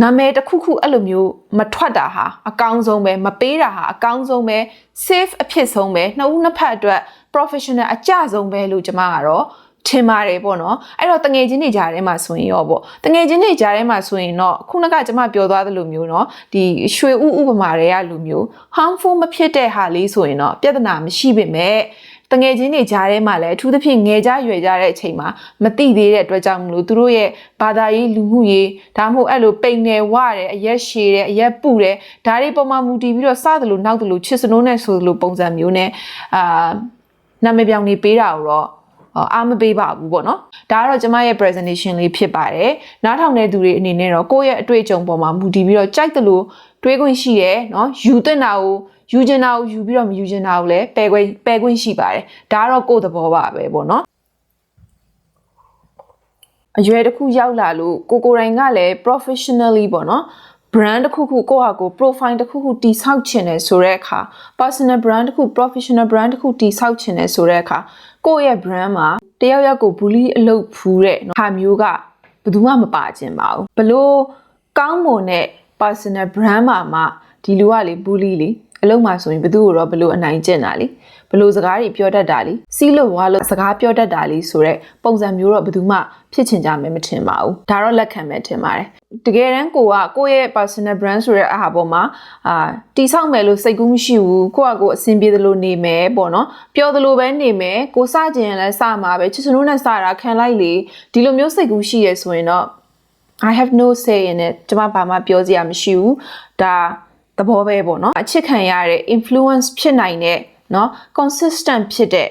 နာမည်တစ်ခုခုအဲ့လိုမျိုးမထွက်တာဟာအကောင်းဆုံးပဲမပေးတာဟာအကောင်းဆုံးပဲ safe အဖြစ်ဆုံးပဲနှစ်ဦးနှစ်ဖက်အတွက် professional အကျဆုံးပဲလို့ကျွန်မကတော့ထင်ပါတယ်ပေါ့နော်အဲ့တော့တငယ်ချင်းတွေကြားထဲမှာဆိုရင်ရောပေါ့တငယ်ချင်းတွေကြားထဲမှာဆိုရင်တော့ခုနကကျွန်မပြောသွားသလိုမျိုးနော်ဒီရွှေဥဥပမာတွေကလူမျိုး harmful မဖြစ်တဲ့ဟာလေးဆိုရင်တော့ပြဿနာမရှိပေမဲ့တငယ်ချင်းတွေကြားထဲမှာလည်းအထူးသဖြင့်ငယ်ကြရွယ်ကြတဲ့အချိန်မှာမတိသေးတဲ့အတွက်ကြောင့်မလို့သူတို့ရဲ့ဘာသာရေးလူမှုရေးဒါမှမဟုတ်အဲ့လိုပိန်နယ်ဝတယ်အရက်ရှည်တယ်အရက်ပူတယ်ဒါတွေပုံမှန်မူတည်ပြီးတော့စသလိုနောက်သလိုချစ်စနိုးနဲ့ဆိုသလိုပုံစံမျိုးနဲ့အာ နာမည်ပြောင်နေပေးတာကိုတော့အားမပေးပါဘူးပေါ့နော်ဒါကတော့ကျမရဲ့ presentation လေးဖြစ်ပါတယ်နားထောင်တဲ့သူတွေအနေနဲ့တော့ကိုယ့်ရဲ့အတွေ့အကြုံပေါ်မှာမူတည်ပြီးတော့ကြိုက်သလိုတွေးခွင့်ရှိတယ်နော်ယူသင့်တာကိုယူကျင်တာကိုယူပြီးတော့မယူကျင်တာကိုလည်းပယ်ခွင့်ပယ်ခွင့်ရှိပါတယ်ဒါကတော့ကိုယ့်သဘောပါပဲပေါ့နော်အရွယ်တစ်ခုရောက်လာလို့ကိုကိုယ်တိုင်ကလည်း professionally ပေါ့နော် brand တစ်ခုခုကိုယ့်ဟာကိုယ် profile တစ်ခုခုတိဆောက်ချင်တယ်ဆိုတဲ့အခါ personal brand တစ်ခု professional brand တစ်ခုတိဆောက်ချင်တယ်ဆိုတဲ့အခါကိုယ့်ရဲ့ brand မှာတယောက်ယောက်ကို bully အလုပ်ဖူးတဲ့ဟာမျိုးကဘယ်သူမှမပါခြင်းပါဘူးဘလို့ကောင်းမွန်တဲ့ personal brand မှာမှဒီလူကလေ bully လေအလုံးမှာဆိုရင်ဘသူ့ကိုတော့ဘလို့အနိုင်ကျင့်တာလေ ဘလို့စကားတွေပြောတတ်တာလေစီးလို့ဝါလို့စကားပြောတတ်တာလေဆိုတော့ပုံစံမျိုးတော့ဘသူမှဖြစ်ချင်ကြမယ်မထင်ပါဘူးဒါတော့လက်ခံမယ်ထင်ပါတယ်တကယ်တမ်းကိုကကိုယ့်ရဲ့ personal brand ဆိုတဲ့အားပေါ်မှာအာတီဆောက်မယ်လို့စိတ်ကူးမရှိဘူးကိုကကိုအဆင်ပြေသလိုနေမယ်ပေါ့နော်ပြောသလိုပဲနေမယ်ကိုစကြင်လည်းစမှာပဲချစ်စနိုးနဲ့စတာခံလိုက်လေဒီလိုမျိုးစိတ်ကူးရှိရဆိုရင်တော့ I have no say in it ကျွန်မဘာမှပြောစရာမရှိဘူးဒါသဘောပဲပေါ့နော်အချစ်ခံရတဲ့ influence ဖြစ်နိုင်တဲ့ เนาะ consistent ဖြစ်တဲ့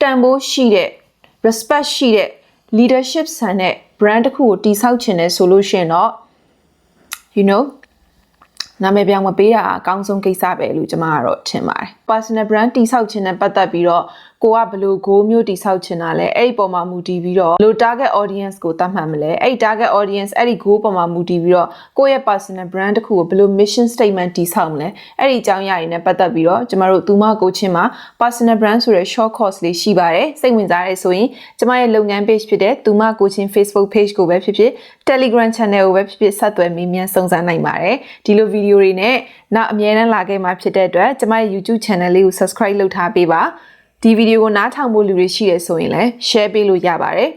တန်ဖိုးရှိတဲ့ respect ရှိတဲ့ leadership ဆန်တဲ့ brand တစ်ခုကိုတည်ဆောက်ခြင်းနဲ့ဆိုလို့ရှိရင်တော့ you know နာမည်ပြောင်းမပေးတာအကောင်းဆုံးကိစ္စပဲလို့ကျွန်မကတော့ထင်ပါတယ် personal brand တိဆောက်ခြင်းနဲ့ပတ်သက်ပြီးတော့ကိုကဘယ်လို goal မျိုးတိဆောက်ခြင်းတာလဲအဲ့ဒီပုံမှာမူတည်ပြီးတော့ဘယ်လို target audience ကိုသတ်မှတ်မလဲအဲ့ဒီ target audience အဲ့ဒီ goal ပုံမှာမူတည်ပြီးတော့ကိုယ့်ရဲ့ personal brand တစ်ခုကိုဘယ်လို mission statement တိဆောက်မလဲအဲ့ဒီအကြောင်းအရာတွေနဲ့ပတ်သက်ပြီးတော့ကျွန်တော်တို့သူမကိုချင်းမှာ personal brand ဆိုတဲ့ short course လေးရှိပါတယ်စိတ်ဝင်စားရဲဆိုရင်ကျွန်မရဲ့လုပ်ငန်း page ဖြစ်တဲ့သူမကိုချင်း Facebook page ကိုပဲဖြစ်ဖြစ် Telegram channel ကိုပဲဖြစ်ဖြစ်ဆက်သွယ်မေးမြန်းစုံစမ်းနိုင်ပါတယ်ဒီလိုဗီဒီယိုတွေနဲ့နောက်အမြဲတမ်းလာခဲ့မှာဖြစ်တဲ့အတွက်ကျွန်မရဲ့ YouTube channel လေးကို subscribe လုပ်ထားပေးပါဒီဗီဒီယိုကိုနားထောင်ဖို့လူတွေရှိရဆိုရင်လည်း share ပေးလို့ရပါတယ်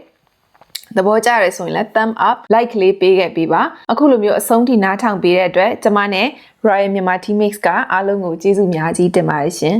သဘောကျရဲဆိုရင်လည်း thumb up like ကလေးပေးခဲ့ပေးပါအခုလိုမျိုးအဆုံးထိနားထောင်ပေးတဲ့အတွက်ကျွန်မနဲ့ Royal Myanmar Teammates ကအားလုံးကိုကျေးဇူးများကြီးတင်ပါတယ်ရှင်